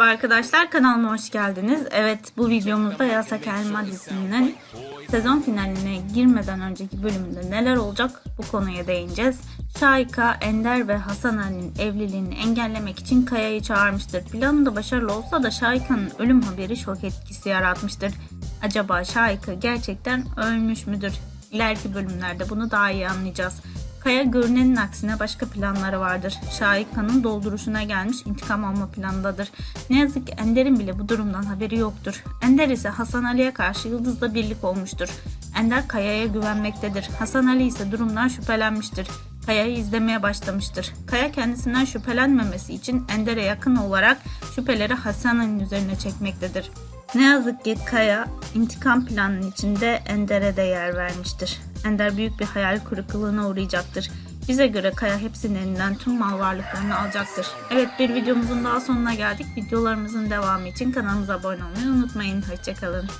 Merhaba arkadaşlar kanalıma hoş geldiniz. Evet bu videomuzda Yasak Elma dizisinin sezon finaline girmeden önceki bölümünde neler olacak bu konuya değineceğiz. Şayka, Ender ve Hasan Ali'nin evliliğini engellemek için Kaya'yı çağırmıştır. Planı da başarılı olsa da Şayka'nın ölüm haberi şok etkisi yaratmıştır. Acaba Şayka gerçekten ölmüş müdür? İleriki bölümlerde bunu daha iyi anlayacağız. Kaya görünenin aksine başka planları vardır. Şahika'nın dolduruşuna gelmiş intikam alma planındadır. Ne yazık ki Ender'in bile bu durumdan haberi yoktur. Ender ise Hasan Ali'ye karşı Yıldız'la birlik olmuştur. Ender Kaya'ya güvenmektedir. Hasan Ali ise durumdan şüphelenmiştir. Kaya'yı izlemeye başlamıştır. Kaya kendisinden şüphelenmemesi için Ender'e yakın olarak şüpheleri Hasan Ali'nin üzerine çekmektedir. Ne yazık ki Kaya intikam planının içinde Ender'e de yer vermiştir. Ender büyük bir hayal kırıklığına uğrayacaktır. Bize göre Kaya hepsinin elinden tüm mal varlıklarını alacaktır. Evet bir videomuzun daha sonuna geldik. Videolarımızın devamı için kanalımıza abone olmayı unutmayın. Hoşçakalın.